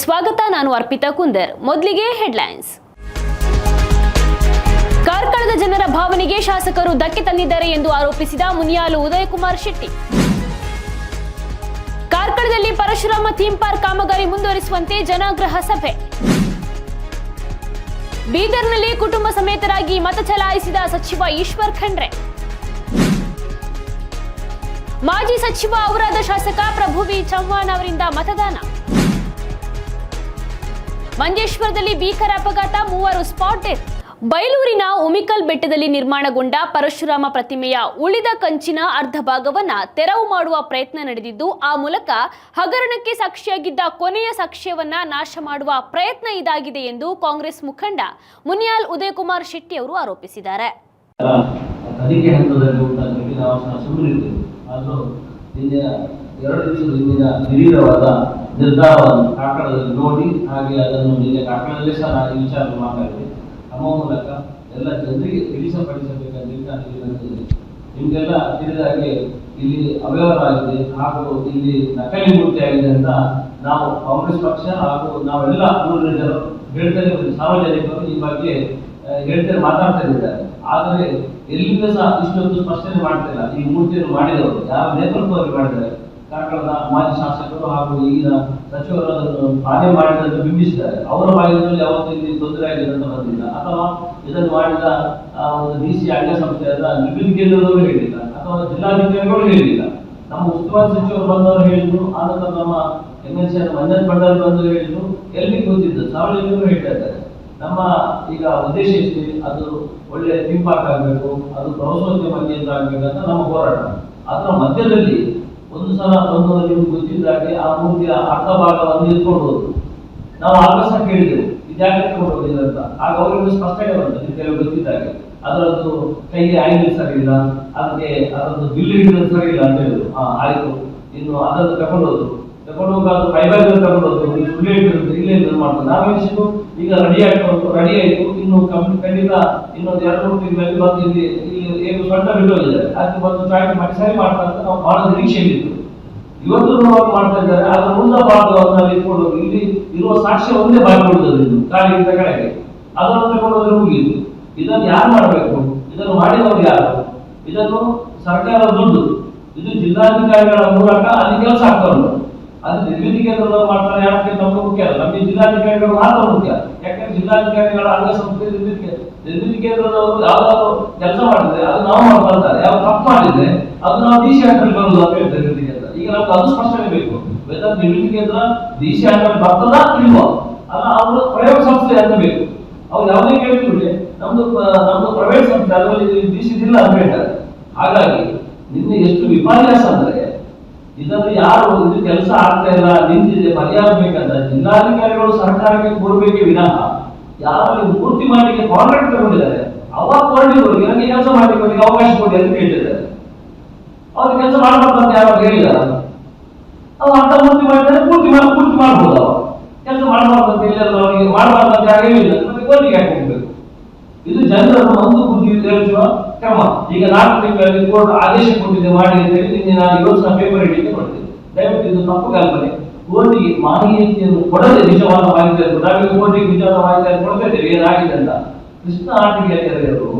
ಸ್ವಾಗತ ನಾನು ಅರ್ಪಿತಾ ಕುಂದರ್. ಮೊದಲಿಗೆ ಹೆಡ್ಲೈನ್ಸ್ ಕಾರ್ಕಳದ ಜನರ ಭಾವನೆಗೆ ಶಾಸಕರು ಧಕ್ಕೆ ತಂದಿದ್ದಾರೆ ಎಂದು ಆರೋಪಿಸಿದ ಮುನಿಯಾಲು ಉದಯಕುಮಾರ್ ಶೆಟ್ಟಿ. ಕಾರ್ಕಳದಲ್ಲಿ ಪರಶುರಾಮ ಥೀಮ್ ಪಾರ್ಕ್ ಕಾಮಗಾರಿ ಮುಂದುವರಿಸುವಂತೆ ಜನಾಗ್ರಹ ಸಭೆ. ಬೀದರ್ನಲ್ಲಿ ಕುಟುಂಬ ಸಮೇತರಾಗಿ ಮತ ಚಲಾಯಿಸಿದ ಸಚಿವ ಈಶ್ವರ್ ಖಂಡ್ರೆ. ಮಾಜಿ ಸಚಿವ ಅವರಾದ ಶಾಸಕ ಪ್ರಭುವಿ ಅವರಿಂದ ಮತದಾನ. ಮಂಜೇಶ್ವರದಲ್ಲಿ ಭೀಕರ ಅಪಘಾತ, ಮೂವರು ಸ್ಪಾಟ್ ಡೆತ್ ಬೈಲೂರಿನ ಉಮಿಕಲ್ ಬೆಟ್ಟದಲ್ಲಿ ನಿರ್ಮಾಣಗೊಂಡ ಪರಶುರಾಮ ಪ್ರತಿಮೆಯ ಉಳಿದ ಕಂಚಿನ ಅರ್ಧ ಭಾಗವನ್ನ ತೆರವು ಮಾಡುವ ಪ್ರಯತ್ನ ನಡೆದಿದ್ದು, ಆ ಮೂಲಕ ಹಗರಣಕ್ಕೆ ಸಾಕ್ಷಿಯಾಗಿದ್ದ ಕೊನೆಯ ಸಾಕ್ಷ್ಯವನ್ನ ನಾಶ ಮಾಡುವ ಪ್ರಯತ್ನ ಇದಾಗಿದೆ ಎಂದು ಕಾಂಗ್ರೆಸ್ ಮುಖಂಡ ಮುನಿಯಾಲ್ ಉದಯಕುಮಾರ್ ಶೆಟ್ಟಿ ಅವರು ಆರೋಪಿಸಿದ್ದಾರೆ. ಎರಡು ದಿವಸದ ಹಿಂದಿನ ನಿರ್ಧಾರವನ್ನು ಕಾಕಡದಲ್ಲಿ ನೋಡಿ, ಹಾಗೆ ಅದನ್ನು ನಿನ್ನೆ ಕಾಕಡದಲ್ಲೇ ಸಹ ನಾನು ವಿಚಾರ ಮಾತಾಡಿದೆ ನಮ್ಮ ಮೂಲಕ ಎಲ್ಲ ಜನರಿಗೆ ತಿಳಿಸಪಡಿಸಬೇಕಂತ ನಾನು ಇಲ್ಲಿ ಬಂದಿದ್ದೇನೆ ನಿಮಗೆಲ್ಲ ತಿಳಿದ ಹಾಗೆ ಇಲ್ಲಿ ಅವ್ಯವಹಾರ ಆಗಿದೆ, ಹಾಗೂ ಇಲ್ಲಿ ನಕಲಿ ಮೂರ್ತಿ ಆಗಿದೆ ಅಂತ ನಾವು ಕಾಂಗ್ರೆಸ್ ಪಕ್ಷ ಹಾಗೂ ನಾವೆಲ್ಲ ಜನರು ಹೇಳ್ತಾರೆ ಸಾರ್ವಜನಿಕರು ಈ ಬಗ್ಗೆ ಹೇಳ್ತಾರೆ ಮಾತಾಡ್ತಾ ಇದ್ದಾರೆ. ಆದರೆ ಎಲ್ಲಿಂದ ಸಹ ಇಷ್ಟೊಂದು ಸ್ಪಷ್ಟನೆ ಮಾಡ್ತಿಲ್ಲ ಈ ಮೂರ್ತಿಯನ್ನು ಮಾಡಿದವರು, ಯಾವ ನೇತೃತ್ವದಲ್ಲಿ ಮಾಡಿದ್ದಾರೆ? ಕಾರ್ಕಳದ ಮಾಜಿ ಶಾಸಕರು ಹಾಗೂ ಈಗಿನ ಸಚಿವರು ಆನೆ ಮಾಡಿದಂತ ಬಿಂಬಿಸಿದ್ದಾರೆ. ಅವರ ಬಾಯಿನಲ್ಲಿ ಯಾವತ್ತೂ ಇಲ್ಲಿ ತೊಂದರೆ ಆಗಿದೆ ಅಂತ ಬಂದಿಲ್ಲ. ಅಥವಾ ಇದನ್ನು ಮಾಡಿದ ಒಂದು ಡಿ ಸಿ ಆಳ್ಯ ಸಂಸ್ಥೆಯಾದ ನಿಬಿನ್ ಕೇಂದ್ರದವರು ಹೇಳಿಲ್ಲ, ಅಥವಾ ಜಿಲ್ಲಾಧಿಕಾರಿಗಳು ಹೇಳಿಲ್ಲ. ನಮ್ಮ ಉಸ್ತುವಾರಿ ಸಚಿವರು ಬಂದವರು ಹೇಳಿದ್ರು ಆನಂತರ ನಮ್ಮ M L C Manjan Bhandari ಬಂದು ಹೇಳಿದ್ರು, ಎಲ್ಲಿ ಕೂತಿದ್ದು ಸಾವಿರ ಹೇಳ್ತಾ ನಮ್ಮ ಈಗ ಉದ್ದೇಶ ಇಷ್ಟೇ ಅದು ಒಳ್ಳೆ ಥೀಮ್ ಪಾರ್ಕ್ ಆಗಬೇಕು, ಅದು ಪ್ರವಾಸೋದ್ಯಮ ಕೇಂದ್ರ ಅಂತ ನಮ್ಮ ಹೋರಾಟ. ಅದರ ಮಧ್ಯದಲ್ಲಿ ಒಂದು ಸಲ ಒಂದು ನಿಮ್ಗೆ ಗೊತ್ತಿದ್ದಾಗೆ ಆ ಮೂರ್ತಿಯ ಅರ್ಧ ಭಾಗವನ್ನು ಎತ್ಕೊಂಡು ಹೋದ್ರು ನಾವು ಆಗ ಕೇಳಿದೆವು ಇದ್ಯಾಕೆ ಎತ್ಕೊಂಡು ಅಂತ. ಆಗ ಅವರಿಗೆ ಸ್ಪಷ್ಟನೆ ಬಂತು, ನಿಮ್ಗೆ ಕೆಲವು ಗೊತ್ತಿದ್ದಾಗೆ. ಅದರದ್ದು ಕೈಗೆ ಆಂಗಲ್ ಸರಿ ಇಲ್ಲ ಅದಕ್ಕೆ ಅದರದ್ದು ಬಿಲ್ ಹಿಡಿದು ಸರಿ ಇಲ್ಲ ಅಂತ ಹೇಳಿದ್ರು. ಹಾ ಆಯ್ತು, ಇನ್ನು ಅದನ್ನು ತಗೊಂಡು ಹೋದ್ರು ತಗೊಂಡು ಹೋಗಿ ಫೈಬರ್ ತಗೊಂಡು ಹೋದ್ರು ನೀವು ಸುಳ್ಳು ಹೇಳ್ತಿರುತ್ತೆ ಇಲ್ಲೇ ಇದು ಮಾಡ್ತಾರೆ. ನಾವು ಎಣಿಸಿದ್ದು ಈಗ ರೆಡಿ ಆಗ್ತಾ ರೆಡಿ ಆಯ್ತು, ಇನ್ನು ಕಂಪ್ನಿ ಖಂಡಿತ ಇನ್ನೊಂದು ಎರಡು ಮೂರು ತಿಂಗಳಲ್ಲಿ ಬಂದು ಇಲ್ಲಿ ಏನು ವಿಂಡೋ ಇದೆ ಅದಕ್ಕೆ ಬಂದು ಜಾಯಿಂಟ್ ಮಾಡಿ, ಸರಿ ಮಾಡ್ತಾರೆ ಅಂತ ನಾವು ಬಹಳ ನಿರೀಕ್ಷೆಯಲ್ಲಿದ್ದು ಇವತ್ತು ನೋಡುವಾಗ ಮಾಡ್ತಾ ಇದ್ದಾರೆ. ಮುಂದ ಭಾಗವನ್ನು ನಾವು ಇಟ್ಕೊಂಡು ಇಲ್ಲಿ ಇರುವ ಸಾಕ್ಷ್ಯ ಒಂದೇ ಬಾಳ್ಕೊಡುತ್ತದೆ ಇದು ಕಾಲಿಗಿಂತ ಕೆಳಗೆ. ಅದನ್ನು ತಗೊಂಡು ಹೋದ್ರೆ ಮುಗಿಯಿತು ಇದನ್ನು ಯಾರು ಮಾಡಬೇಕು? ಇದನ್ನು ಮಾಡಿದವರು ಯಾರು? ಇದನ್ನು ಸರ್ಕಾರ ದುಡ್ಡು. ಇದು ಜಿಲ್ಲಾಧಿಕಾರಿಗಳ ಮೂಲಕ ಅಲ್ಲಿ ಕೆಲಸ ಆಗ್ತಾ ಉಂಟು ಅದು ನಿರ್ಮಿತಿ ಕೇಂದ್ರದವರು ಮಾಡ್ತಾರೆ ಯಾಕೆ ನಮ್ಗೆ ಮುಖ್ಯ ಅಲ್ಲ. ನಮಗೆ ಜಿಲ್ಲಾಧಿಕಾರಿಗಳು ಮಾತ್ರ ಮುಖ್ಯ. ಯಾಕಂದ್ರೆ ಜಿಲ್ಲಾಧಿಕಾರಿಗಳ ಅಂಗಸಂಸ್ಥೆ ಸಂಸ್ಥೆ ಕೇ- ನಿರ್ಮಿತಿ ಕೇಂದ್ರದವರು ಯಾವ್ದಾದ್ರು ಕೆಲಸ ಮಾಡಿದ್ರೆ ಅದು ನಾವು ಮಾಡ್ತಾರೆ ಯಾವ ತಪ್ಪು ಮಾಡಿದ್ರೆ ಅದು ನಾವು ಡಿ ಸಿ ಆಂಡ್ರಲ್ಲಿ ಬರುದು ಅಂತ ಹೇಳ್ತಾರೆ ಈಗ ನಮ್ಗೆ ಅದು ಸ್ಪಷ್ಟನೆ ಬೇಕು. ವೆದರ್ ನಿರ್ಮಿತಿ ಕೇಂದ್ರ ಡಿ ಸಿ ಆಂಡ್ರಲ್ಲಿ ಬರ್ತದ ಇಲ್ವೋ, ಅಲ್ಲ ಅವರು ಪ್ರೈವೇಟ್ ಸಂಸ್ಥೆ ಅಂತ ಬೇಕು. ಅವ್ರು ಯಾವುದೇ ಕೇಳಿದ್ರೆ ನಮ್ದು ನಮ್ದು ಪ್ರೈವೇಟ್ ಸಂಸ್ಥೆ, ಅದರಲ್ಲಿ ಇಲ್ಲ ಅಂತ ಹೇಳ್ತಾರೆ. ಹಾಗಾಗಿ ನಿನ್ನೆ ಎಷ್ಟು ವಿಪರ್ಯಾಸ ಅಂದ್ರೆ ಇದನ್ನು ಯಾರು, ಇದು ಕೆಲಸ ಆಗ್ತಾ ಇಲ್ಲ, ನಿಂತಿದೆ, ಪರಿಹಾರ ಬೇಕಂತ ಜಿಲ್ಲಾಧಿಕಾರಿಗಳು ಸರ್ಕಾರಕ್ಕೆ ಕೊಡಬೇಕೆ ವಿನಃ. ಯಾರಲ್ಲಿ ಪೂರ್ತಿ ಮಾಡಲಿಕ್ಕೆ ಕಾಂಟ್ರಾಕ್ಟ್ ತಗೊಂಡಿದ್ದಾರೆ, ಅವಾಗ ಕೊರಡಿಗಳಿಗೆ ನನಗೆ ಕೆಲಸ ಮಾಡಲಿಕ್ಕೆ ಅವಕಾಶ ಕೊಡಿ ಅಂತ ಕೇಳಿದ್ದಾರೆ ಅವ್ರಿಗೆ ಕೆಲಸ ಮಾಡಬಾರ್ದು ಅಂತ ಯಾರು ಹೇಳಿಲ್ಲ ಅವ ಅರ್ಧ ಪೂರ್ತಿ ಮಾಡಿದ್ದಾರೆ ಪೂರ್ತಿ ಮಾಡಿ, ಪೂರ್ತಿ ಮಾಡ್ಬೋದು ಅವ ಕೆಲಸ ಮಾಡಬಾರ್ದು ಅಂತ ಹೇಳಿದ್ರೆ ಅವರಿಗೆ ಮಾಡಬಾರ್ದು ಅಂತ ಯಾರು ಹೇಳಿಲ್ಲ. ನಮಗೆ ಕೋರ್ಟಿಗೆ ಯಾಕೆ ಹೋಗ್ಬೇಕು? ಇದು ಜನರನ್ನು ಒಂದು ಬುದ್ಧಿ ತಿಳಿಸುವ ಕ್ರಮ. ಈಗ ನಾಲ್ಕು ತಿಂಗಳಲ್ಲಿ ಕೋರ್ಟ್ ಆದೇಶ ಕೊಟ್ಟಿದೆ, ಮಾಡಿ ಅಂತ ಹೇಳಿ ನಾನು ಇವತ್ತು ಪೇಪರ್ ಹಿಡಿಕೆ ಕೊಡ್ತೇನೆ ದಯವಿಟ್ಟು ಇದು ತಪ್ಪು ಕಲ್ಪನೆ. ಕೋರ್ಟಿಗೆ ಮಾಹಿತಿಯನ್ನು ಕೊಡದೆ ನಿಜವಾದ ಮಾಹಿತಿಯನ್ನು ನಾವೀಗ ಕೋರ್ಟಿಗೆ ನಿಜವಾದ ಮಾಹಿತಿಯನ್ನು ಕೊಡಬೇಕು ಏನಾಗಿದೆ ಅಂತ ಕೃಷ್ಣ ಆಟಿಕೆಯವರು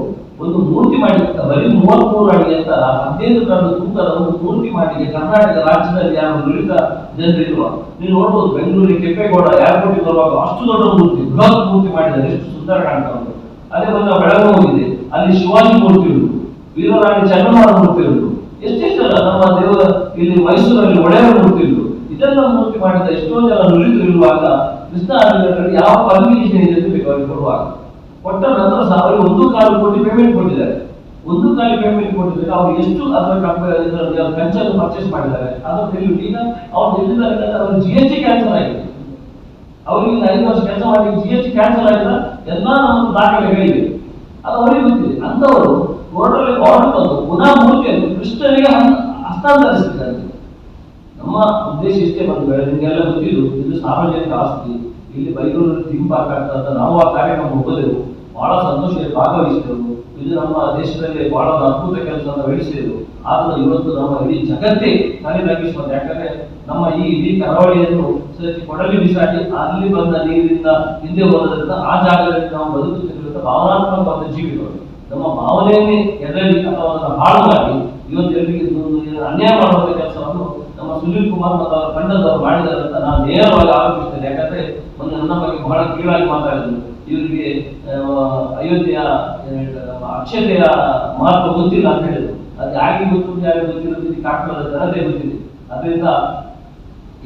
ಒಂದು ಮೂರ್ತಿ ಮಾಡಿರ್ತಾರೆ. ಬರೀ ಮೂವತ್ಮೂರು ಅಡಿ ಅಂತ ಹದಿನೈದು ಟನ್ ತೂಕದ ಒಂದು ಮೂರ್ತಿ ಮಾಡಿ ಕರ್ನಾಟಕ ರಾಜ್ಯದಲ್ಲಿ ಯಾರು ನುರಿತ ಜನರಿರುವ ನೀವು ನೋಡ್ಬೋದು, ಬೆಂಗಳೂರಿಗೆ ಕೆಂಪೇಗೌಡ ಏರ್ಪೋರ್ಟ್ ಬರುವಾಗ ಅಷ್ಟು ದೊಡ್ಡ ಮೂರ್ತಿ, ಬೃಹತ್ ಮೂರ್ತಿ ಮಾಡಿದ್ದಾರೆ. ಎಷ್ಟು ಸುಂದರ ಕಾಣ್ತಾ ಉಂಟು. ಅದೇ ಬಂದ ಬೆಳಗಾವಿ ಹೋಗಿದೆ ಅಲ್ಲಿ ಶಿವಾಜಿ ಮೂರ್ತಿ ಉಂಟು. ವೀರರಾಣಿ ಚೆನ್ನಮ್ಮನ ಮೂರ್ತಿ ಉಂಟು. ಎಷ್ಟೆಷ್ಟಲ್ಲ ನಮ್ಮ ದೇವರ ಇಲ್ಲಿ ಮೈಸೂರಲ್ಲಿ ಒಡೆಯರ ಮೂರ್ತಿ ಉಂಟು. ಇದೆಲ್ಲ ಮೂರ್ತಿ ಮಾಡಿದ ಎಷ್ಟೋ ಜನ ನುರಿತು ಇರುವಾಗ ಕೃಷ್ಣ ಯಾವ ಪರ್ಮಿಷನ್ ಇದೆ ಕೊಡುವಾಗ. ಕೊಟ್ಟ ನಂತರ ಸಹ ಒಂದು ಕಾಲು ಕೋಟಿ ಪೇಮೆಂಟ್ ಕೊಟ್ಟಿದ್ದಾರೆ. ಒಂದು ಕಾಲು ಪೇಮೆಂಟ್ ಕೊಟ್ಟಿದ್ದಾರೆ ಅವ್ರು ಎಷ್ಟು ಅದರ ಪೆನ್ಷನ್ ಪರ್ಚೇಸ್ ಮಾಡಿದ್ದಾರೆ, ಅದನ್ನು ತಿಳಿದು ಈಗ ಅವ್ರು ಎಲ್ಲಿದ್ದಾರೆ ಅವ್ರ ಜಿ ಎಸ್ ಟಿ ಕ್ಯಾನ್ಸಲ್ ಆಗಿದೆ. ಅವರಿಗೆ ಐದು ವರ್ಷ ಕೆಲಸ ಮಾಡಿ ಜಿ ಎಸ್ ಟಿ ಕ್ಯಾನ್ಸಲ್ ಆಗಿಲ್ಲ, ಎಲ್ಲ ನಮ್ಮ ದಾಖಲೆಗಳಿವೆ. ಅದು ಅವರಿಗೆ ಗೊತ್ತಿದೆ. ಅಂತವರು ಕೋರ್ಟಲ್ಲಿ ಆರ್ಡರ್ ತಂದು ಪುನಃ ಮೂರ್ತಿಯನ್ನು ಕೃಷ್ಣನಿಗೆ ಹಸ್ತಾಂತರಿಸಿದ್ದಾರೆ. ನಮ್ಮ ಉದ್ದೇಶ ಇಷ್ಟೇ ಬಂದ್ರೆ ನಿಮಗೆಲ್ಲ ಗೊತ್ತಿದ್ದು, ಇದು ಸಾರ್ವಜನಿಕ ಆಸ್ತಿ. ಇಲ್ಲಿ ಬೈಗಳೂರಲ್ಲಿ ಥೀಮ್ ಪಾರ್ಕ್ ನಾವು ಆ ಕಾರ್ಯಕ್ರಮ ಹೋಗಲೆವು ಬಹಳ ಸಂತೋಷದಲ್ಲಿ ಭಾಗವಹಿಸಿದರು ಇದು ನಮ್ಮ ದೇಶದಲ್ಲಿ ಬಹಳ ಒಂದು ಅದ್ಭುತ ಕೆಲಸವನ್ನು ಬೆಳೆಸಿದೆವು ಆದ್ರೆ ಇವತ್ತು ನಮ್ಮ ಇಡೀ ಜಗತ್ತೇ ತಲೆದಾಗಿಸುವಂತೆ ಯಾಕಂದ್ರೆ ನಮ್ಮ ಈ ಇಡೀ ಕರಾವಳಿಯನ್ನು ಕೊಡಲಿ ಬಿಸಾಡಿ, ಅಲ್ಲಿ ಬಂದ ನೀರಿನಿಂದ ಹಿಂದೆ ಹೋದ್ರಿಂದ ಆ ಜಾಗದಲ್ಲಿ ನಾವು ಬದುಕುತ್ತಿರುವಂತ ಭಾವನಾತ್ಮಕವಾದ ಜೀವಿಗಳು. ನಮ್ಮ ಭಾವನೆಯನ್ನೇ ಎದರಿ ಅಥವಾ ಅದನ್ನು ಹಾಳು ಮಾಡಿ ಇವತ್ತು ಎಲ್ಲರಿಗೂ ಅನ್ಯಾಯ ಮಾಡುವಂತ ಕೆಲಸವನ್ನು ನಮ್ಮ ಸುನೀಲ್ ಕುಮಾರ್ ಮತ್ತು ಅವರ ತಂಡದವರು ಮಾಡಿದ್ದಾರೆ ಅಂತ ನಾನು ನೇರವಾಗಿ ಆರೋಪಿಸ್ತೇನೆ ಯಾಕಂದ್ರೆ ಒಂದು ನನ್ನ ಬಗ್ಗೆ ಬಹಳ ಕೀಳಾಗಿ ಮಾತಾಡಿದ್ರು. ಇವರಿಗೆ ಅಯೋಧ್ಯೆಯ ಅಕ್ಷತೆಯ ಮಹತ್ವ ಗೊತ್ತಿಲ್ಲ ಅಂತ ಹೇಳಿದ್ರು. ಅದು ಯಾಕೆ ಗೊತ್ತು ಯಾರು ಗೊತ್ತಿಲ್ಲ ಕಾಕಡದ ಜನತೆ ಗೊತ್ತಿದೆ. ಅದರಿಂದ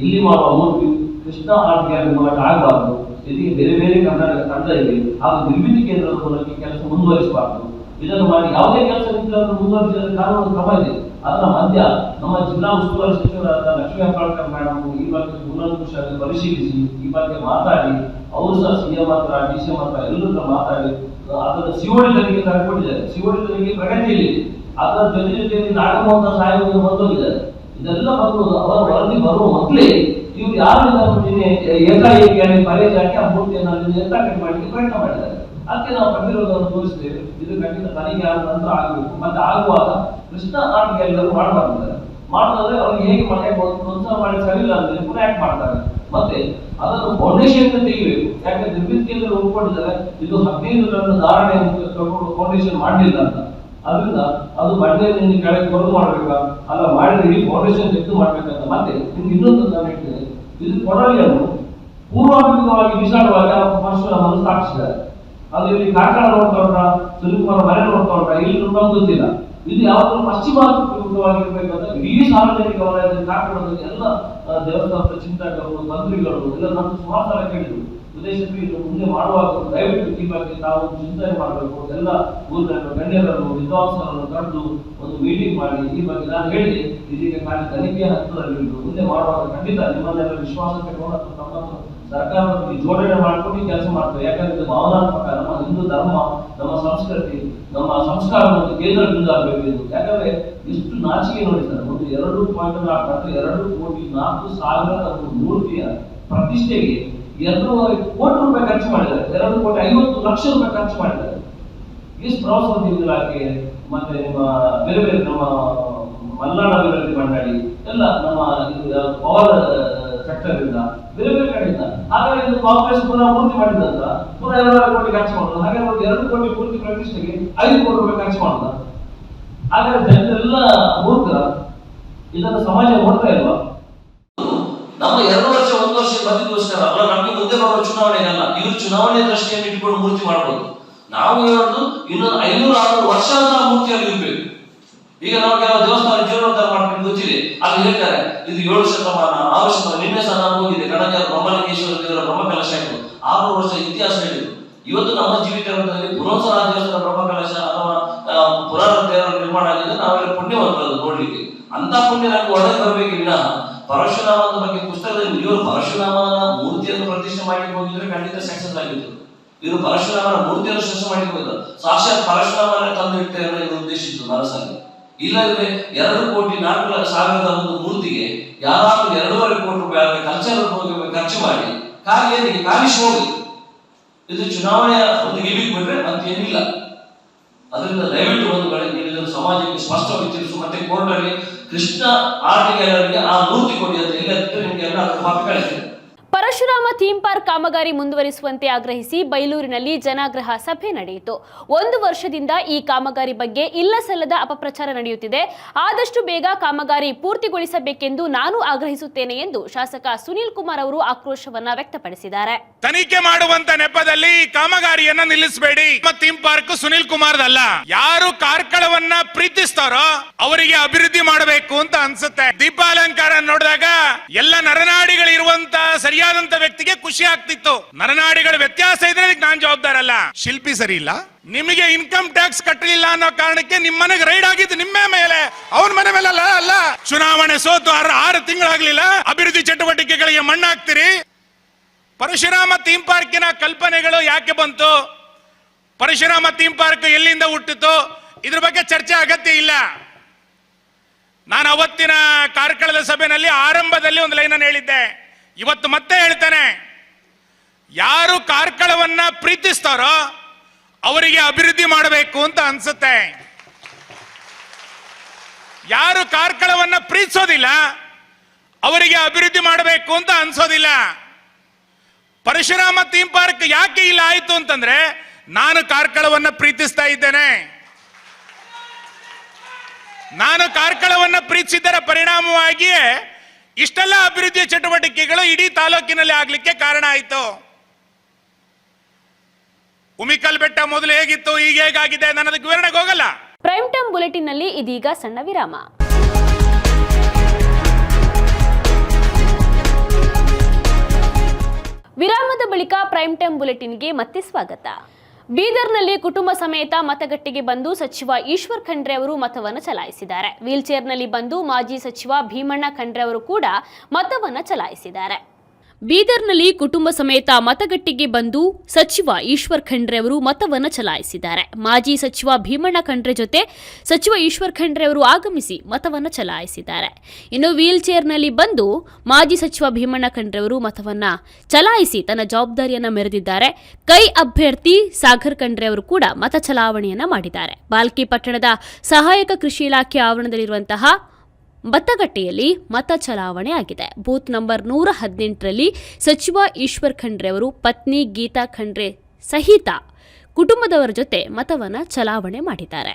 ಇಲ್ಲಿ ಮಾಡುವ ಮೂರ್ತಿ ಕೃಷ್ಣ ಆರ್ಟ್ ಮಾರಾಟ ಆಗಬಾರ್ದು. ಜೊತೆಗೆ ಬೇರೆ ಬೇರೆ ಕರ್ನಾಟಕ ತಂಡ ಇದೆ. ಹಾಗೂ ನಿರ್ಮಿತಿ ಕೇಂದ್ರದ ಮೂಲಕ ಕೆಲಸ ಮುಂದುವರಿಸಬಾರ್ದು. ಇದನ್ನು ಮಾಡಿ ಯಾವುದೇ ಕೆಲಸ ಮುಂದುವರಿಸಿದ ಕಾನೂನು ಕ್ರಮ ಇದೆ. ಅದರ ಮಧ್ಯ ನಮ್ಮ ಜಿಲ್ಲಾ ಉಸ್ತುವಾರಿ ಸಚಿವರಾದ ಲಕ್ಷ್ಮೀ ಹೆಬ್ಬಾಳ್ಕರ್ ಮೇಡಮ್ ಈ ಬಗ್ಗೆ ಕೂಲಂಕುಷವಾಗಿ ಪರಿಶೀಲಿಸಿ, ಈ ಬಗ್ಗೆ ಮಾತಾಡಿ, ಅವರು ಸಹ ಸಿಎಂ ಹತ್ರ ಡಿ ಸಿ ಹತ್ರ ಎಲ್ಲರೂ ಮಾತಾಡಿ ಅದರ ಸಿಒಡಿ ತನಿಖೆ ಕರ್ಕೊಂಡಿದ್ದಾರೆ ಸಿಒಡಿ ತನಿಖೆ ಪ್ರಗತಿಯಲ್ಲಿ ಅದರ ಜೊತೆ ಜೊತೆಯಲ್ಲಿ ನಾಗಮೋಹನ ಸಾಹೇಬರು ಬಂದೋಗಿದ್ದಾರೆ. ಇದೆಲ್ಲ ಬಂದು ಅವರ ವರದಿ ಬರುವ ಮೊದಲೇ ಇವ್ರು ಏಕಾಏಕಿ ಏಕಾಏಕಿಯಾಗಿ ಹಾಕಿ ಆ ಮೂರ್ತಿಯನ್ನು ನಿರ್ಧಾರಣೆ ಮಾಡಲಿಕ್ಕೆ ಪ್ರಯತ್ನ ಮಾಡಿದ್ದಾರೆ. ಅದಕ್ಕೆ ನಾವು ಪ್ರತಿರೋಧವನ್ನು ತೋರಿಸ್ತೇವೆ ಇದು ಖಂಡಿತ ತನಿಖೆ ಆದ ನಂತರ ಆಗಬೇಕು. ಮತ್ತೆ ಆಗುವಾಗ ಕೃಷ್ಣ ಆಟಿಕೆ ಎಲ್ಲರೂ ಮಾಡಬಾರ್ದಿದ್ದಾರೆ ಮಾಡಿದ್ರೆ ಅವ್ರಿಗೆ ಹೇಗೆ ಮನೆ ಪ್ರೋತ್ಸಾಹ ಮಾಡಿ ಸರಿಯಿಲ್ಲ ಅಂದ್ರೆ ಪುನಃ ಆಕ್ಟ್ ಮಾಡ್ತಾರೆ? ಮತ್ತೆ ಅದನ್ನು ಫೌಂಡೇಶನ್ ತೆಗಿಬೇಕು. ಯಾಕಂದ್ರೆ ನಿರ್ಮಿತ ಕೇಂದ್ರ ಒಪ್ಕೊಂಡಿದ್ದಾರೆ. ಇದು ಹದಿನೈದು ಟನ್ ಧಾರಣೆ ತಗೊಂಡು ಫೌಂಡೇಶನ್ ಮಾಡಲಿಲ್ಲ ಅಂತ. ಅದರಿಂದ ಅದು ಬಂಡೆಯನ್ನು ಕೆಳಗೆ ಕೊರದು ಮಾಡ್ಬೇಕಾ? ಅಲ್ಲ, ಮಾಡಿದ್ರೆ ಇಡೀ ಫೌಂಡೇಶನ್ ತೆಗೆದು ಮಾಡ್ಬೇಕಂತ ಮತ್ತೆ ನಿಮ್ಗೆ ಇನ್ನೊಂದು ನಾನು ಹೇಳ್ತೇನೆ. ಇದು ಕೊಡಲಿಯನ್ನು ಪೂರ್ವಾಭಿಮುಖವಾಗಿ ಬಿಸಾಡುವಾಗ ಪರಶುರಾಮನು ಸ್ಥಾಪಿಸಿದ್ದಾರೆ. ಅದು ಇಲ್ಲಿ ಕಾರ್ಕಳ ನೋಡ್ಕೊಂಡ್ರ ಸುನಿಲ್ಕುಮಾರ್ ಮನೆ ನೋಡ್ಕೊಂಡ್ರ ಇಲ್ಲಿ ನೋಡೋದಿಲ್ಲ ಇದು ಯಾವಾಗಲೂ ಪಶ್ಚಿಮಾಭಿಮುಖವಾಗಿರ್ಬೇಕಂತ ಇಡೀ ಸಾರ್ವಜನಿಕ ವಲಯದಲ್ಲಿ ಕಾರ್ಕಳದಲ್ಲಿ ಎಲ್ಲ ದೇವಸ್ಥಾನದ ಚಿಂತಕರು ಮಂತ್ರಿಗಳು ಎಲ್ಲ ನಮ್ಮ ಸುಮಾರು ಕೇಳಿದ್ರು. ಉದ್ದೇಶಕ್ಕೆ ಇದು ಮುಂದೆ ಮಾಡುವಾಗ ದಯವಿಟ್ಟು ಈ ಬಗ್ಗೆ ತಾವು ಚಿಂತನೆ ಮಾಡಬೇಕು. ಎಲ್ಲ ಊರಿನ ಗಣ್ಯರನ್ನು ವಿದ್ವಾಂಸರನ್ನು ಕರೆದು ಒಂದು ಮೀಟಿಂಗ್ ಮಾಡಿ, ಈ ಬಗ್ಗೆ ನಾನು ಹೇಳಿದೆ. ಇದೀಗ ಖಾಲಿ ತನಿಖೆಯ ಹಂತದಲ್ಲಿ. ಮುಂದೆ ಮಾಡುವಾಗ ಖಂಡಿತ ನಿಮ್ಮನ್ನೆಲ್ಲ ವಿಶ್ವಾಸಕ್ಕೆ ತಗೊಂಡು ತಮ್ಮನ್ನು ಸರ್ಕಾರದೊಂದಿಗೆ ಜೋಡಣೆ ಮಾಡ್ಕೊಂಡು ಕೆಲಸ ಮಾಡ್ತೇವೆ. ಯಾಕಂದ್ರೆ ಭಾವನಾತ್ಮಕ, ನಮ್ಮ ಹಿಂದೂ ಧರ್ಮ, ನಮ್ಮ ಸಂಸ್ಕೃತಿ ನಮ್ಮ ಸಂಸ್ಕಾರ ಮತ್ತು ಕೇಂದ್ರ ಬಿಂದಾಗಬೇಕು ಯಾಕಂದ್ರೆ ಇಷ್ಟು ನಾಚಿಕೆ ನೋಡಿ ಸರ್, ಒಂದು ಎರಡು ಪಾಯಿಂಟ್ ನಾಲ್ಕು ಅಂದ್ರೆ ಎರಡು ಕೋಟಿ ನಾಲ್ಕು ಸಾವಿರದ ಒಂದು ಮೂರ್ತಿಯ ಪ್ರತಿಷ್ಠೆಗೆ ಎರಡೂವರೆ ಕೋಟಿ ರೂಪಾಯಿ ಖರ್ಚು ಮಾಡಿದ್ದಾರೆ. ಎರಡು ಕೋಟಿ ಐವತ್ತು ಲಕ್ಷ ರೂಪಾಯಿ ಖರ್ಚು ಮಾಡಿದ್ದಾರೆ. ಎಷ್ಟು ಪ್ರವಾಸೋದ್ಯಮ ಇಲಾಖೆ, ಮತ್ತೆ ನಿಮ್ಮ ಬೇರೆ ಬೇರೆ ನಮ್ಮ ಮಲ್ನಾಡ ಅಭಿವೃದ್ಧಿ ಮಂಡಳಿ, ಎಲ್ಲ ನಮ್ಮ ಪವರ್ ಸೆಕ್ಟರ್ ಇಂದ ಬೇರೆ ಬೇರೆ ಕಡೆಯಿಂದ. ಹಾಗಾಗಿ ಕಾಂಗ್ರೆಸ್ ಪುನಃ ಮೂರ್ತಿ ಮಾಡಿದಂತ ಪುನಃ ಎರಡು ಕೋಟಿ ಖರ್ಚು ಮಾಡೋದು. ಹಾಗೆ ಒಂದು ಎರಡು ಕೋಟಿ ಪೂರ್ತಿ ಪ್ರತಿಷ್ಠೆಗೆ ಐದು ಕೋಟಿ ರೂಪಾಯಿ ಖರ್ಚು ಮಾಡೋದ? ಹಾಗಾದ್ರೆ ಜನರೆಲ್ಲ ಮೂರ್ಖ. ಇದನ್ನು ಸಮಾಜ ನೋಡ್ತಾ ಇಲ್ವಾ? ನಮ್ಮ ಎರಡು ವರ್ಷ, ಒಂದು ವರ್ಷ ಬಂದಿದ್ದೋಸ್ಕರ ಅಲ್ಲ, ನಮಗೆ ಮುಂದೆ ಬರುವ ಚುನಾವಣೆಗಲ್ಲ. ಇವರು ಚುನಾವಣೆ ದೃಷ್ಟಿಯನ್ನು ಇಟ್ಕೊಂಡು ಮೂರ್ತಿ ಮಾಡಬಹುದು ನಾವು ಇರೋದು ಇನ್ನೊಂದು ಐನೂರು ಆರು ವರ್ಷ ಆ ಮೂರ್ತಿಯಲ್ಲಿ ಇರ್ಬೇಕು ಈಗ ನಾವು ಕೆಲವು ದೇವಸ್ಥಾನ ಜೀರ್ಣೋದ್ಧಾರ ಮಾಡ್ಕೊಂಡು ಗೊತ್ತಿದೆ. ಅಲ್ಲಿ ಹೇಳ್ತಾರೆ, ಇದು ಏಳು ಶತಮಾನ, ಆರು ಶತಮಾನ, ನಿನ್ನೆ ಸಹ ಹೋಗಿದೆ ಕಣಜಾರ ಬ್ರಹ್ಮಲಿಂಗೇಶ್ವರ ದೇವರ ಬ್ರಹ್ಮಕಲಶ ಇತ್ತು ಆರು ವರ್ಷ ಇತಿಹಾಸ ಹೇಳಿದ್ರು. ಇವತ್ತು ನಮ್ಮ ಜೀವಿತದಲ್ಲಿ ಪುರೋತ್ಸವ ದೇವಸ್ಥಾನ ಬ್ರಹ್ಮಕಲಶ ಅಥವಾ ಪುರಾಣ ದೇವರ ನಿರ್ಮಾಣ ಆಗಿದೆ ನಾವೆಲ್ಲ ಪುಣ್ಯವಂತರದ್ದು ನೋಡ್ಲಿಕ್ಕೆ. ಅಂತ ಪುಣ್ಯ ನಮ್ಗೆ ಒಳಗೆ ಬರಬೇಕು ಪರಶುರಾಮನ ಬಗ್ಗೆ ಪುಸ್ತಕದಲ್ಲಿ ಇವರು ಪರಶುರಾಮನ ಮೂರ್ತಿಯನ್ನು ಪ್ರತಿಷ್ಠೆ ಮಾಡಿ ಹೋಗಿದ್ರೆ ಖಂಡಿತ ಸಕ್ಸಸ್ ಆಗಿತ್ತು. ಇವರು ಪರಶುರಾಮನ ಮೂರ್ತಿಯನ್ನು ಸೃಷ್ಟಿ ಮಾಡಿ ಹೋಗಿದ್ರು ಸಾಕ್ಷಾತ್ ಪರಶುರಾಮನೇ ತಂದು ಇಟ್ಟರೆ ಇವರು ಉದ್ದೇಶಿಸಿದ್ರು ಮನಸ್ಸಲ್ಲಿ. ಇಲ್ಲದ್ರೆ ಎರಡು ಕೋಟಿ ನಾಲ್ಕು ಸಾವಿರದ ಒಂದು ಮೂರ್ತಿಗೆ ಯಾರಾದ್ರೂ ಎರಡೂವರೆ ಕೋಟಿ ರೂಪಾಯಿ ಕಲ್ಚರ್ ಖರ್ಚು ಮಾಡಿ ಖಾಲಿ ಕಾಲಿಶ್ ಹೋಗಿ ಇದು ಚುನಾವಣೆಯ ಒಂದು ಗಿಮಿಕ್ ಬಿಟ್ರೆ ಮತ್ತೇನಿಲ್ಲ. ಅದರಿಂದ ದಯವಿಟ್ಟು ಒಂದು ಕಡೆ ನೀವು ಇದನ್ನು ಸಮಾಜಕ್ಕೆ ಸ್ಪಷ್ಟವಾಗಿ ತಿಳಿಸು. ಮತ್ತೆ ಕೋರ್ಟಲ್ಲಿ ಕೃಷ್ಣ ಗ್ಯಾಲರಿಗೆ ಆ ಮೂರ್ತಿ ಕೊಡಿ ಅಂತ ಎಲ್ಲ ನಿಮ್ಗೆ ಎಲ್ಲ ಮಾತು ಕಳಿಸ್ತೀನಿ ಪರಶುರಾಮ ಥೀಮ್ ಪಾರ್ಕ್ ಕಾಮಗಾರಿ ಮುಂದುವರಿಸುವಂತೆ ಆಗ್ರಹಿಸಿ ಬೈಲೂರಿನಲ್ಲಿ ಜನಾಗ್ರಹ ಸಭೆ ನಡೆಯಿತು. ಒಂದು ವರ್ಷದಿಂದ ಈ ಕಾಮಗಾರಿ ಬಗ್ಗೆ ಇಲ್ಲಸಲ್ಲದ ಅಪಪ್ರಚಾರ ನಡೆಯುತ್ತಿದೆ. ಆದಷ್ಟು ಬೇಗ ಕಾಮಗಾರಿ ಪೂರ್ತಿಗೊಳಿಸಬೇಕೆಂದು ನಾನು ಆಗ್ರಹಿಸುತ್ತೇನೆ ಎಂದು ಶಾಸಕ ಸುನೀಲ್ ಕುಮಾರ್ ಅವರು ಆಕ್ರೋಶವನ್ನ ವ್ಯಕ್ತಪಡಿಸಿದ್ದಾರೆ. ತನಿಖೆ ಮಾಡುವಂತ ನೆಪದಲ್ಲಿ ಕಾಮಗಾರಿಯನ್ನ ನಿಲ್ಲಿಸಬೇಡಿ. ಥೀಮ್ ಪಾರ್ಕ್ ಸುನಿಲ್ ಕುಮಾರ್ದಲ್ಲ. ಯಾರು ಕಾರ್ಕಳವನ್ನ ಪ್ರೀತಿಸ್ತಾರೋ ಅವರಿಗೆ ಅಭಿವೃದ್ಧಿ ಮಾಡಬೇಕು ಅಂತ ಅನ್ಸುತ್ತೆ. ದೀಪಾಲಂಕಾರ ನೋಡಿದಾಗ ಎಲ್ಲ ನರನಾಡಿಗಳಿರುವಂತ ಸರಿಯಾದಂತ ವ್ಯಕ್ತಿಗೆ ಖುಷಿ ಆಗ್ತಿತ್ತು. ನರನಾಡಿಗಳ ವ್ಯತ್ಯಾಸ ಇದ್ರೆ ಅದಕ್ಕೆ ನಾನ್ ಜವಾಬ್ದಾರಲ್ಲ. ಶಿಲ್ಪಿ ಸರಿ ಇಲ್ಲ. ನಿಮಗೆ ಇನ್ಕಮ್ ಟ್ಯಾಕ್ಸ್ ಕಟ್ಟಲಿಲ್ಲ ಅನ್ನೋ ಕಾರಣಕ್ಕೆ ನಿಮ್ಮ ಮನೆಗೆ ರೈಡ್ ಆಗಿದ್ದು ನಿಮ್ಮ ಮೇಲೆ. ಅವನ ಮನೆ ಮೇಲೆ ಅಲ್ಲ ಅಲ್ಲ. ಚುನಾವಣೆ ಸೋತು ಆರು ಆರು ತಿಂಗಳಾಗ್ಲಿಲ್ಲ. ಅಭಿವೃದ್ಧಿ ಚಟುವಟಿಕೆಗಳಿಗೆ ಮಣ್ಣಾಕ್ತಿರಿ. ಪರಶುರಾಮ ಥೀಮ್ ಪಾರ್ಕಿನ ಕಲ್ಪನೆಗಳು ಯಾಕೆ ಬಂತು? ಪರಶುರಾಮ ಥೀಮ್ ಪಾರ್ಕ್ ಎಲ್ಲಿಂದ ಹುಟ್ಟಿತು? ಇದ್ರ ಬಗ್ಗೆ ಚರ್ಚೆ ಅಗತ್ಯ ಇಲ್ಲ. ನಾನು ಅವತ್ತಿನ ಕಾರ್ಕಳದ ಸಭೆಯಲ್ಲಿ ಆರಂಭದಲ್ಲಿ ಒಂದು ಲೈನನ್ನು ಹೇಳಿದ್ದೆ. ಇವತ್ತು ಮತ್ತೆ ಹೇಳ್ತೇನೆ, ಯಾರು ಕಾರ್ಕಳವನ್ನ ಪ್ರೀತಿಸ್ತಾರೋ ಅವರಿಗೆ ಅಭಿವೃದ್ಧಿ ಮಾಡಬೇಕು ಅಂತ ಅನ್ಸುತ್ತೆ. ಯಾರು ಕಾರ್ಕಳವನ್ನ ಪ್ರೀತಿಸೋದಿಲ್ಲ, ಅವರಿಗೆ ಅಭಿವೃದ್ಧಿ ಮಾಡಬೇಕು ಅಂತ ಅನ್ಸೋದಿಲ್ಲ. ಪರಶುರಾಮ ಥೀಮ್ ಪಾರ್ಕ್ ಯಾಕೆ ಇಲ್ಲ ಆಯ್ತು ಅಂತಂದ್ರೆ, ನಾನು ಕಾರ್ಕಳವನ್ನ ಪ್ರೀತಿಸ್ತಾ ಇದ್ದೇನೆ. ನಾನು ಕಾರ್ಕಳವನ್ನ ಪ್ರೀತಿಸಿದ್ದರ ಪರಿಣಾಮವಾಗಿಯೇ ಇಷ್ಟೆಲ್ಲ ಅಭಿವೃದ್ಧಿ ಚಟುವಟಿಕೆಗಳು ಇಡೀ ತಾಲೂಕಿನಲ್ಲಿ ಆಗ್ಲಿಕ್ಕೆ ಕಾರಣ ಆಯಿತು. ಉಮಿಕಲ್ ಬೆಟ್ಟ ಮೊದಲು ಹೇಗಿತ್ತು, ಈಗ ಹೇಗಾಗಿದೆ ನಾನು ಅದಕ್ಕೆ ವಿವರಣೆಗೆ ಹೋಗಲ್ಲ. ಪ್ರೈಮ್ ಟೈಮ್ ಬುಲೆಟಿನ್ನಲ್ಲಿ ಇದೀಗ ಸಣ್ಣ ವಿರಾಮ. ವಿರಾಮದ ಬಳಿಕ ಪ್ರೈಮ್ ಟೈಮ್ ಬುಲೆಟಿನ್ಗೆ ಮತ್ತೆ ಸ್ವಾಗತ. ಬೀದರ್ನಲ್ಲಿ ಕುಟುಂಬ ಸಮೇತ ಮತಗಟ್ಟೆಗೆ ಬಂದು ಸಚಿವ ಈಶ್ವರ್ ಖಂಡ್ರೆ ಅವರು ಮತವನ್ನು ಚಲಾಯಿಸಿದ್ದಾರೆ. ವೀಲ್ಚೇರ್ನಲ್ಲಿ ಬಂದು ಮಾಜಿ ಸಚಿವ ಭೀಮಣ್ಣ ಖಂಡ್ರೆ ಅವರು ಕೂಡ ಮತವನ್ನು ಚಲಾಯಿಸಿದ್ದಾರೆ. ಬೀದರ್ನಲ್ಲಿ ಕುಟುಂಬ ಸಮೇತ ಮತಗಟ್ಟೆಗೆ ಬಂದು ಸಚಿವ ಈಶ್ವರ್ ಖಂಡ್ರೆ ಅವರು ಮತವನ್ನು ಚಲಾಯಿಸಿದ್ದಾರೆ. ಮಾಜಿ ಸಚಿವ ಭೀಮಣ್ಣ ಖಂಡ್ರೆ ಜೊತೆ ಸಚಿವ ಈಶ್ವರ್ ಖಂಡ್ರೆ ಅವರು ಆಗಮಿಸಿ ಮತವನ್ನು ಚಲಾಯಿಸಿದ್ದಾರೆ. ಇನ್ನು ವೀಲ್ ಚೇರ್ನಲ್ಲಿ ಬಂದು ಮಾಜಿ ಸಚಿವ ಭೀಮಣ್ಣ ಖಂಡ್ರೆ ಅವರು ಮತವನ್ನು ಚಲಾಯಿಸಿ ತನ್ನ ಜವಾಬ್ದಾರಿಯನ್ನು ಮೆರೆದಿದ್ದಾರೆ. ಕೈ ಅಭ್ಯರ್ಥಿ ಸಾಗರ್ ಖಂಡ್ರೆ ಅವರು ಕೂಡ ಮತ ಚಲಾವಣೆಯನ್ನು ಮಾಡಿದ್ದಾರೆ. ಬಾಲ್ಕಿ ಪಟ್ಟಣದ ಸಹಾಯಕ ಕೃಷಿ ಇಲಾಖೆ ಆವರಣದಲ್ಲಿರುವಂತಹ ಮತಗಟ್ಟೆಯಲ್ಲಿ ಮತ ಚಲಾವಣೆ ಆಗಿದೆ. ಬೂತ್ ನಂಬರ್ ನೂರ ಹದಿನೆಂಟರಲ್ಲಿ ಸಚಿವ ಈಶ್ವರ್ ಖಂಡ್ರೆ ಅವರು ಪತ್ನಿ ಗೀತಾ ಖಂಡ್ರೆ ಸಹಿತ ಕುಟುಂಬದವರ ಜೊತೆ ಮತವನ್ನು ಚಲಾವಣೆ ಮಾಡಿದ್ದಾರೆ.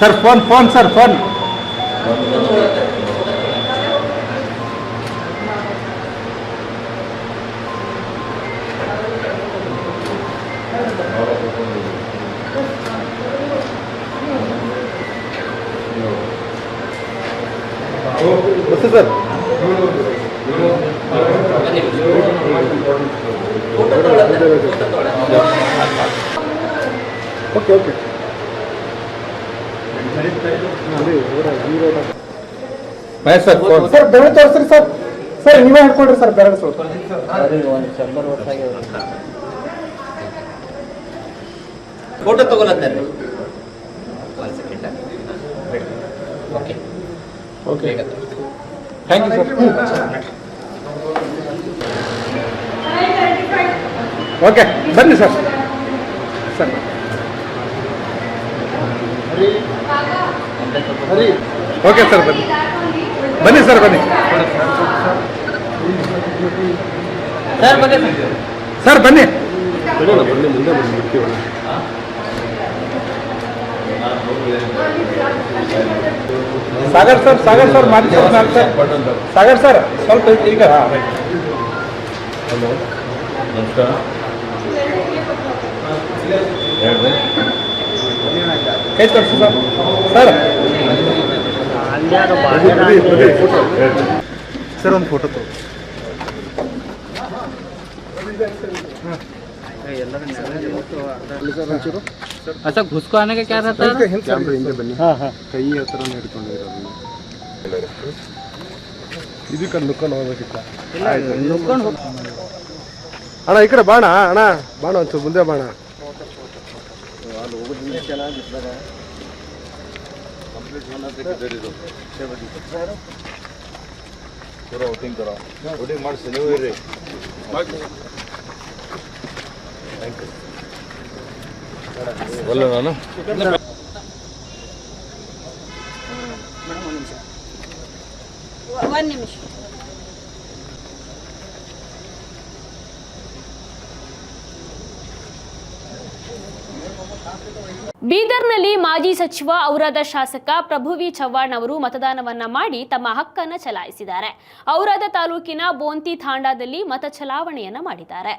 Sir phone phone sir phone bus sir okay okay Mahesh sir phone sir ಬೆರಳು ತೋರಿಸ್ರಿ ಸರ್. ಸರ್ ನೀವೇ ಹಿಡ್ಕೊಳ್ರಿ ಸರ್ ಬೆರಳು ಸ್ವಲ್ಪ. Photo ತಗೊಳತ್ತಾರೆ okay thank you sir okay ಬನ್ನಿ ಸರ್. ಸರ್ ಓಕೆ ಸರ್ ಬನ್ನಿ. ಬನ್ನಿ ಸರ್ ಬನ್ನಿ. ಸರ್ ಬನ್ನಿ ಸರ್. ಬನ್ನಿ. ಸಾಗರ್ ಸರ್ ಸಾಗರ್ ಸರ್ ಮಾಡಿ ಸರ್ ಸಾಗರ್ ಸರ್ ಸ್ವಲ್ಪ ಈಗ. ಹಲೋ ನಮಸ್ಕಾರ. ಹೇಳ್ರಿ. ಕೈ ತೋರಿಸಿ ಸರ್. ಸರ್ ಸರ್ ಒಂದು ಫೋಟೋ ತಗೋ अच्छा घुस को आने का क्या रहता है ಹಿಂದೆ ಬನ್ನಿ ಹಾಂ ಹಾಂ ಕೈ ಹತ್ರ ಹಿಡ್ಕೊಂಡಿರೋದು ಇದಕ್ಕೆ ನುಕ್ಕೊಂಡು ಹೋಗ್ಬೇಕಿತ್ತ ಅಣ್ಣ ಈ ಕಡೆ ಬಾಣ ಅಣ್ಣ ಬಾಣ ಒಂಚೂರು ಮುಂದೆ ಬಾಣ ಪೂರ ವೋಟಿಂಗ್ ಕರೋ ವೋಟಿಂಗ್ ಮಾಡಿಸಿ ನೀವು ಒಲ್ಲ ನಾನು ಒಂದು ನಿಮಿಷ. ಬೀದರ್ನಲ್ಲಿ ಮಾಜಿ ಸಚಿವ ಔರಾದ ಶಾಸಕ ಪ್ರಭುವಿ ಚವ್ಹಾಣ್ ಅವರು ಮತದಾನವನ್ನ ಮಾಡಿ ತಮ್ಮ ಹಕ್ಕನ್ನು ಚಲಾಯಿಸಿದ್ದಾರೆ. ಔರಾದ ತಾಲೂಕಿನ ಬೋಂತಿ ತಾಂಡಾದಲ್ಲಿ ಮತ ಚಲಾವಣೆಯನ್ನ ಮಾಡಿದ್ದಾರೆ.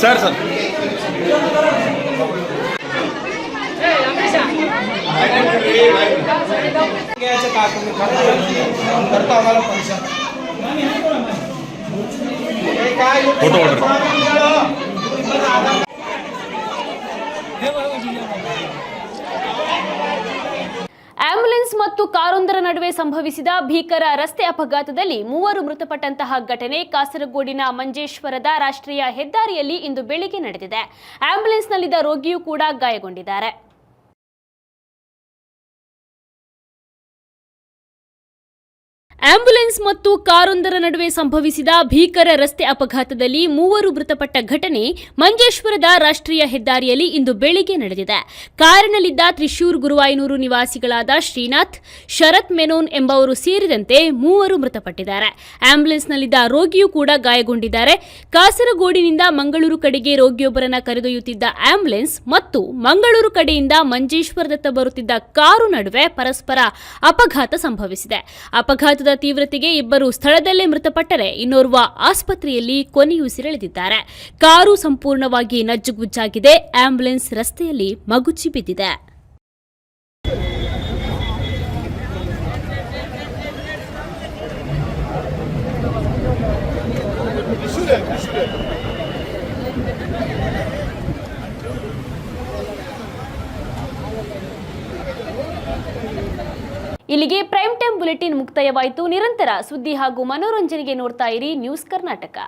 ಸರ್ ಸರ್ ಸರ್ ಫೋಟೋ ಹೊಡ್ರಿ ಆಂಬ್ಯುಲೆನ್ಸ್ ಮತ್ತು ಕಾರೊಂದರ ನಡುವೆ ಸಂಭವಿಸಿದ ಭೀಕರ ರಸ್ತೆ ಅಪಘಾತದಲ್ಲಿ ಮೂವರು ಮೃತಪಟ್ಟಂತಹ ಘಟನೆ ಕಾಸರಗೋಡಿನ ಮಂಜೇಶ್ವರದ ರಾಷ್ಟ್ರೀಯ ಹೆದ್ದಾರಿಯಲ್ಲಿ ಇಂದು ಬೆಳಿಗ್ಗೆ ನಡೆದಿದೆ. ಆಂಬ್ಯುಲೆನ್ಸ್ನಲ್ಲಿದ್ದ ರೋಗಿಯೂ ಕೂಡ ಗಾಯಗೊಂಡಿದ್ದಾರೆ. ಆಂಬ್ಯುಲೆನ್ಸ್ ಮತ್ತು ಕಾರೊಂದರ ನಡುವೆ ಸಂಭವಿಸಿದ ಭೀಕರ ರಸ್ತೆ ಅಪಘಾತದಲ್ಲಿ ಮೂವರು ಮೃತಪಟ್ಟ ಘಟನೆ ಮಂಜೇಶ್ವರದ ರಾಷ್ಟ್ರೀಯ ಹೆದ್ದಾರಿಯಲ್ಲಿ ಇಂದು ಬೆಳಿಗ್ಗೆ ನಡೆದಿದೆ. ಕಾರಿನಲ್ಲಿದ್ದ ತ್ರಿಶೂರ್ ಗುರುವಾಯನೂರು ನಿವಾಸಿಗಳಾದ ಶ್ರೀನಾಥ್, ಶರತ್ ಮೆನೋನ್ ಎಂಬವರು ಸೇರಿದಂತೆ ಮೂವರು ಮೃತಪಟ್ಟಿದ್ದಾರೆ. ಆಂಬ್ಯುಲೆನ್ಸ್ನಲ್ಲಿದ್ದ ರೋಗಿಯೂ ಕೂಡ ಗಾಯಗೊಂಡಿದ್ದಾರೆ. ಕಾಸರಗೋಡಿನಿಂದ ಮಂಗಳೂರು ಕಡೆಗೆ ರೋಗಿಯೊಬ್ಬರನ್ನ ಕರೆದೊಯ್ಯುತ್ತಿದ್ದ ಆಂಬ್ಯುಲೆನ್ಸ್ ಮತ್ತು ಮಂಗಳೂರು ಕಡೆಯಿಂದ ಮಂಜೇಶ್ವರದತ್ತ ಬರುತ್ತಿದ್ದ ಕಾರು ನಡುವೆ ಪರಸ್ಪರ ಅಪಘಾತ ಸಂಭವಿಸಿದೆ. ಅಪಘಾತದ ತೀವ್ರತೆಗೆ ಇಬ್ಬರು ಸ್ಥಳದಲ್ಲೇ ಮೃತಪಟ್ಟರೆ ಇನ್ನೋರ್ವ ಆಸ್ಪತ್ರೆಯಲ್ಲಿ ಕೊನೆಯುಸಿರೆಳೆದಿದ್ದಾರೆ ಕಾರು ಸಂಪೂರ್ಣವಾಗಿ ನಜ್ಜುಗುಜ್ಜಾಗಿದೆ. ಆಂಬ್ಯುಲೆನ್ಸ್ ರಸ್ತೆಯಲ್ಲಿ ಮಗುಚಿ ಬಿದ್ದಿದೆ. ಇಲ್ಲಿಗೆ ಪ್ರೈಮ್ ಟೈಮ್ ಬುಲೆಟಿನ್ ಮುಕ್ತಾಯವಾಯಿತು. ನಿರಂತರ ಸುದ್ದಿ ಹಾಗೂ ಮನೋರಂಜನೆಗೆ ನೋಡ್ತಾ ಇರಿ ನ್ಯೂಸ್ ಕರ್ನಾಟಕ.